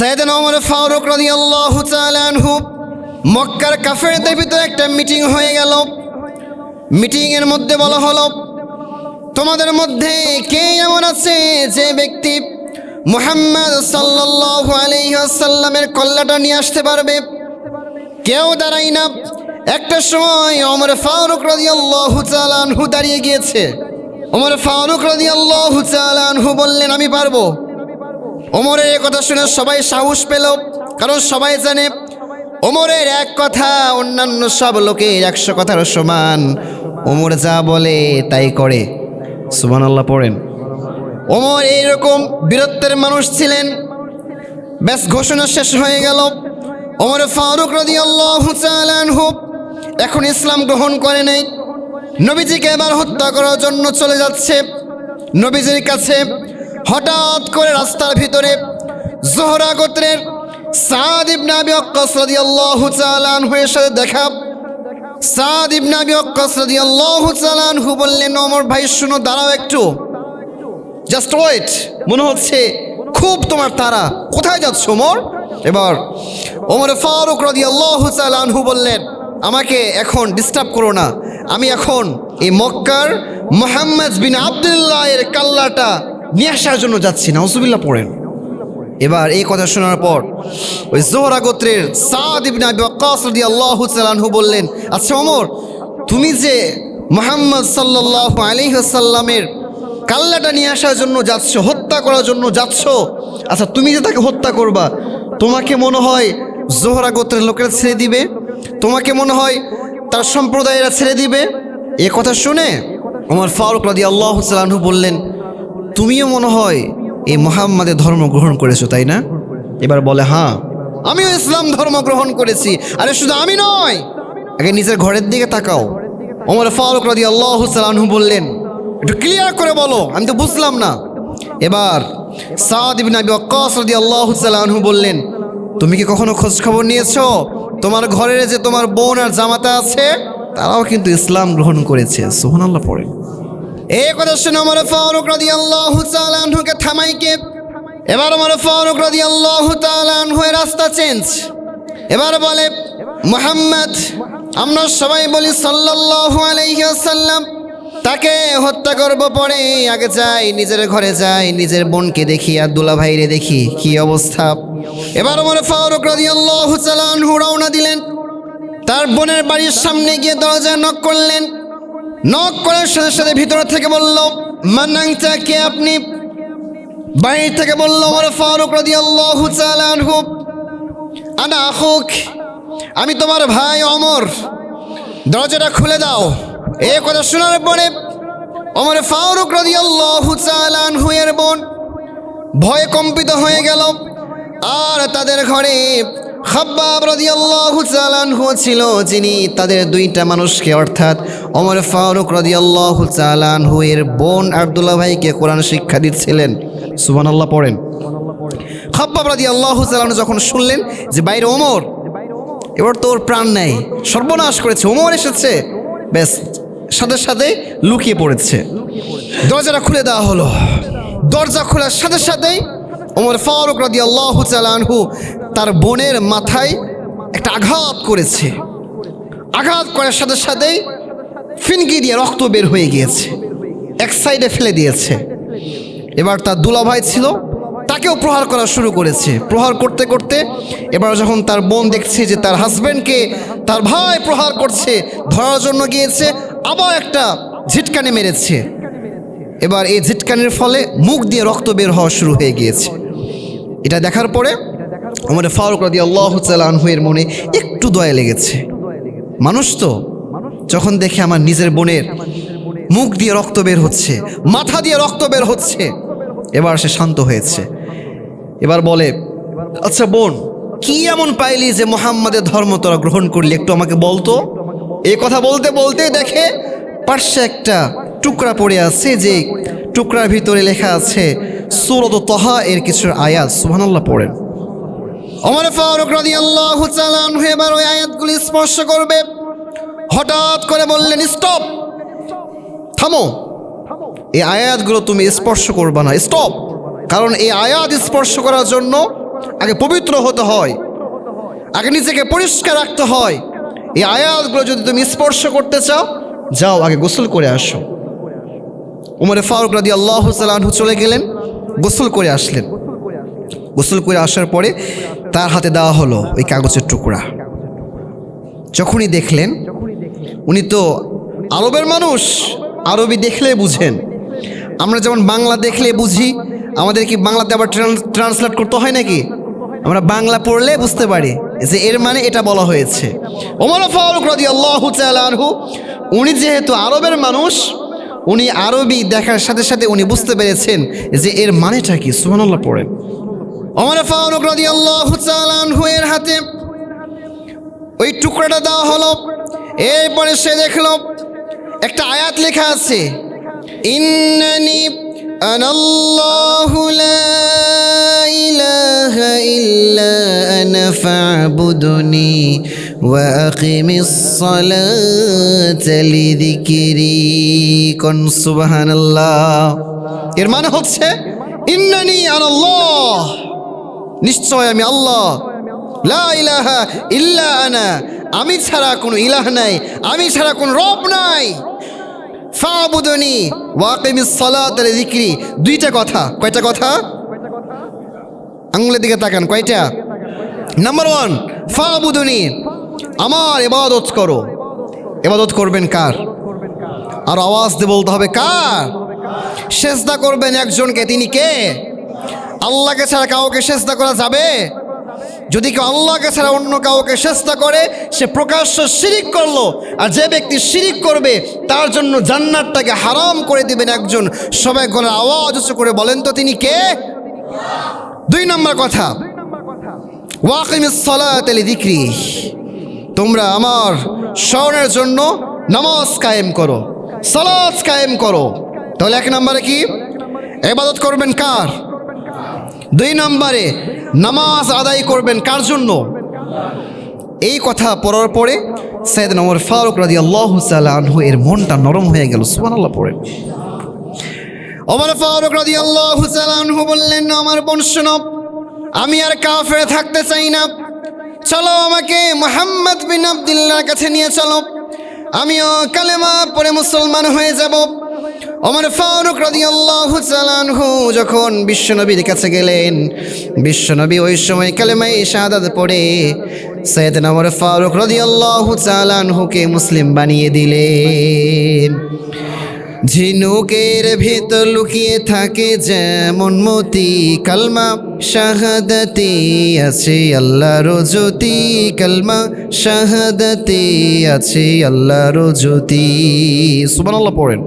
সৈয়দনা ওমর ফারুক রাদিয়াল্লাহু তাআলা আনহু মক্কার কাফেরদের ভিতরে একটা মিটিং হয়ে গেল। মিটিং এর মধ্যে বলা হলো, তোমাদের মধ্যে কে এমন আছে যে ব্যক্তি মুহাম্মদ সাল্লাল্লাহু আলাইহি ওয়াসাল্লামের কল্লাটা নিয়ে আসতে পারবে? কেউ দাঁড়াই না। একটা সময় ওমর ফারুক রাদিয়াল্লাহু তাআলা আনহু দাঁড়িয়ে গিয়েছে। ওমর ফারুক রাদিয়াল্লাহু তাআলা আনহু বললেন, আমি পারব। ওমরের কথা শুনে সবাই সাহস পেল, কারণ সবাই জানে ওমরের এক কথা, অন্যান্য সব লোকের একশো কথার সমান। ওমর যা বলে তাই করে। সুমান আল্লাহ পড়েন। ওমর এইরকম বীরত্বের মানুষ ছিলেন। ব্যাস, ঘোষণা শেষ হয়ে গেল। ওমর ফারুক রদি আল্লাহ এখন ইসলাম গ্রহণ করে নেই। নবীজিকে এবার হত্যা করার জন্য চলে যাচ্ছে। নবীজির কাছে হঠাৎ করে রাস্তার ভিতরে জোহরা গোত্রের সাদ ইবনে আবি ওয়াক্কাস রাদিয়াল্লাহু তাআলা আনহুর সাথে দেখা। সাদ ইবনে আবি ওয়াক্কাস রাদিয়াল্লাহু তাআলা আনহু বললেন ওমর ভাই, শুনো, দাঁড়াও একটু। জাস্ট ওয়েট মনে হচ্ছে খুব তোমার তারা। কোথায় যাচ্ছ ওমর এবার ওমর ফারুক রাদিয়াল্লাহু তাআলা আনহু বললেন, আমাকে এখন ডিস্টার্ব করো না। আমি এখন এই মক্কার মোহাম্মদ বিন আবদুল্লাহ এর কাল্লাটা নিয়ে আসার জন্য যাচ্ছি না হসুবিল্লা পড়েন। এবার এই কথা শোনার পর ওই জোহরা গোত্রের সাদ ইবনে আবি রাদিয়াল্লাহু বললেন আচ্ছা ওমর, তুমি যে মোহাম্মদ সাল্লাল্লাহু আলাইহি ওয়াসাল্লামের কাল্লাটা নিয়ে আসার জন্য যাচ্ছ, হত্যা করার জন্য যাচ্ছ আচ্ছা তুমি যে তাকে হত্যা করবা, তোমাকে মনে হয় জোহরা গোত্রের লোকেরা ছেড়ে দিবে? তোমাকে মনে হয় তার সম্প্রদায়েরা ছেড়ে দিবে? এ কথা শুনে আমার ফারুক রাদি আল্লাহ সাল্লাহু বললেন তুমিও মনে হয় এই মোহাম্মদের ধর্ম গ্রহণ করেছ, তাই না? এবার বলে হ্যাঁ আমিও ইসলাম ধর্ম গ্রহণ করেছি। আরে শুধু আমি নয়, আগে নিজের ঘরের দিকে তাকাও। ওমর ফারুক রাদি আল্লাহ সাল্লাহু বললেন, একটু ক্লিয়ার করে বলো, আমি তো বুঝলাম না। এবার সাদ তাআলা আনহু বললেন, তুমি কি কখনো খোঁজ খবর নিয়েছো? তোমার ঘরের যে তোমার বোন আর জামাতা আছে, তারাও কিন্তু ইসলাম গ্রহণ করেছে। সুবহানাল্লাহ পড়ে এবার রাস্তা চেঞ্জ। এবার বলে, মুহাম্মদ, আমরা সবাই বলি তাকে হত্যা করব পরে, আগে যাই, নিজের ঘরে যাই, নিজের বোনকে দেখি আর দুলা ভাইরে দেখি, কি অবস্থা? এবার আমার ফারুক রাদিয়াল্লাহু তাআলা আনহু রওনা দিলেন। তার বোনের বাড়ির সামনে গিয়ে দরজা নক করলেন। নক করার সাথে সাথে ভিতর থেকে বলল মানাংটা কে আপনি? বাড়ি থেকে বলল আমার ফারুক তাআলা আনহু। আনা আখুক, আমি তোমার ভাই অমর দরজাটা খুলে দাও। এ কথা শোনার পরে অমর ফারুক তাআলা আনহু এর বোন ভয়ে কম্পিত হয়ে গেল। আর তাদের ঘরে খাব্বাব রাদিয়াল্লাহু তাআলা আনহু ছিল যিনি তাদের দুইটা মানুষকে, অর্থাৎ ওমর ফারুক রাদিয়াল্লাহু তাআলা আনহু, এর বোন আব্দুল্লাহ ভাইকে কোরআন শিক্ষা দিচ্ছিলেন। সুবহানাল্লাহ পড়েন। খাব্বাব রাদিয়াল্লাহু তাআলা আনহু যখন শুনলেন যে বাইরে ওমর, এবার তোর প্রাণ নেই, সর্বনাশ করেছে, ওমর এসেছে, ব্যাস, সাথে সাথে লুকিয়ে পড়েছে। দরজাটা খুলে দেওয়া হলো। দরজা খোলার সাথে সাথেই ওমর ফারুক রাদি আল্লাহ আনহু তার বোনের মাথায় একটা আঘাত করেছে। আঘাত করার সাথে সাথেই ফিনকি দিয়ে রক্ত বের হয়ে গিয়েছে। এক সাইডে ফেলে দিয়েছে। এবার তার দুলাভাই ছিল, তাকেও প্রহার করা শুরু করেছে। প্রহার করতে করতে এবার যখন তার বোন দেখছে যে তার হাজব্যান্ডকে তার ভাই প্রহার করছে, ধরার জন্য গিয়েছে, আবার একটা ঝিটকানি মেরেছে। এবার এই ঝিটকানির ফলে মুখ দিয়ে রক্ত বের হওয়া শুরু হয়ে গিয়েছে। এটা দেখার পরে আমাদের ফারুক রাদি আল্লাহ আনহুয়ের মনে একটু দয়া লেগেছে। মানুষ তো যখন দেখে আমার নিজের বোনের মুখ দিয়ে রক্ত বের হচ্ছে, মাথা দিয়ে রক্ত বের হচ্ছে, এবার সে শান্ত হয়েছে। এবার বলে আচ্ছা বোন, কি এমন পাইলি যে মোহাম্মদের ধর্ম তোরা গ্রহণ করলি? একটু আমাকে বলতো এই কথা বলতে বলতে দেখে পার্শ্বে একটা টুকরা পড়ে আছে যে টুকরার ভিতরে লেখা আছে সুরত তহা এর কিছু আয়াত, সুবহানাল্লাহ পড়েন। অমর ফারুক তাআলা আনহু এবার ওই আয়াতগুলি স্পর্শ করবে। হঠাৎ করে বললেন, স্টপ! থামো! এই আয়াতগুলো তুমি স্পর্শ করবা না। স্টপ! কারণ এই আয়াত স্পর্শ করার জন্য আগে পবিত্র হতে হয়। আগে নিজেকে পরিষ্কার রাখতে হয়। এই আয়াতগুলো যদি তুমি স্পর্শ করতে চাও, যাও আগে গোসল করে আসো। উমরে ফারুক রাদি আল্লাহ চলে গেলেন। গোসল করে আসলেন। গোসল করে আসার পরে তার হাতে দেওয়া হলো ওই কাগজের টুকরা। যখনই দেখলেন, উনি তো আরবের মানুষ, আরবি দেখলে বুঝেন। আমরা যেমন বাংলা দেখলে বুঝি, আমাদের কি বাংলাতে আবার ট্রান্সলেট করতে হয় নাকি? আমরা বাংলা পড়লে বুঝতে পারি যে এর মানে এটা বলা হয়েছে। ওমর ফারুক রাদি আল্লাহ আনহু, উনি যেহেতু আরবের মানুষ উনি আরবি দেখার সাথে সাথে উনি বুঝতে পেরেছেন যে এর মানেটা কি? সুবহানাল্লাহ পড়েন। ওমর ফারুক রাদি আল্লাহ আনহু এর হাতে ওই টুকরাটা দেওয়া হলো। এরপরে সে দেখল, একটা আয়াত লেখা আছে, ইন্নানি আনাল্লাহু লা ইলাহা ইল্লা আনা ফা'বুদনি ওয়া আকিমিস সালাতা লিযিকরি কোন সুবহানাল্লাহ। এর মানে হচ্ছে, ইন্নানি আনাল্লাহ নিশ্চয় আমি আল্লাহ। লা ইলাহা ইল্লা আনা। আমি ছাড়া কোনো ইলাহ নাই। আমি ছাড়া কোনো রব নাই। ফাবুদনি ওয়াকিমিস সালাত যিকরি দুইটা কথা। কয়টা কথা? আঙ্গুলের দিকে তাকান, কয়টা? নাম্বার ওয়ান, ফাবুদনি। আমার এবাদত করো। এবাদত করবেন কার? আর আওয়াজ দিয়ে বলতে হবে কার? সেজদা করবেন একজনকে, তিনি কে? আল্লাহকে ছাড়া কাউকে সেজদা করা যাবে? যদি কেউ আল্লাহকে ছাড়া অন্য কাউকে চেষ্টা করে, সে প্রকাশ্য শিরিক করল, আর যে ব্যক্তি শিরিক করবে, তার জন্য জান্নাতটাকে হারাম করে দিবেন একজন। সবাই গলার আওয়াজ উঁচু করে বলেন তো, তিনি কে? দুই নম্বর কথা। ওয়াকিমিস সালাত আলি দিক্রি তোমরা আমার স্মরণের জন্য নামাজ কায়েম করো, সালাত কায়েম করো। তাহলে এক নম্বরে কি? এবাদত করবেন কার? দুই নম্বরে নামাজ আদায় করবেন কার জন্য? এই কথা পড়ার পরে সৈয়দ নমর ফারুক রাজি আল্লাহ আনহু এর মনটা নরম হয়ে গেল সুবান আল্লাহ পড়ে। ওমর ফারুক রাজি আল্লাহ আনহু বললেন, আমার বোন, শোনো, আমি আর কাফের থাকতে চাই না। চলো আমাকে মোহাম্মদ বিন আবদুল্লাহর কাছে নিয়ে চলো। আমিও কালেমা পরে মুসলমান হয়ে যাব। ওমর ফারুক রাদিয়াল্লাহু তাআলাহু যখন বিশ্বনবীর কাছে গেলেন, বিশ্বনবী ওই সময় কালেমায়ে শাহাদাত পড়ে সৈয়দনা ওমর ফারুক রাদিয়াল্লাহু তাআলাহুকে মুসলিম বানিয়ে দিলেন। ঝিনুকের ভেতর লুকিয়ে থাকে যেমন মতি কালমা, শাহাদাতে আছে আল্লাহর জ্যোতি, কালমা, শাহাদাতে আছে আল্লাহর জ্যোতি। সুবহানাল্লাহ পড়েন।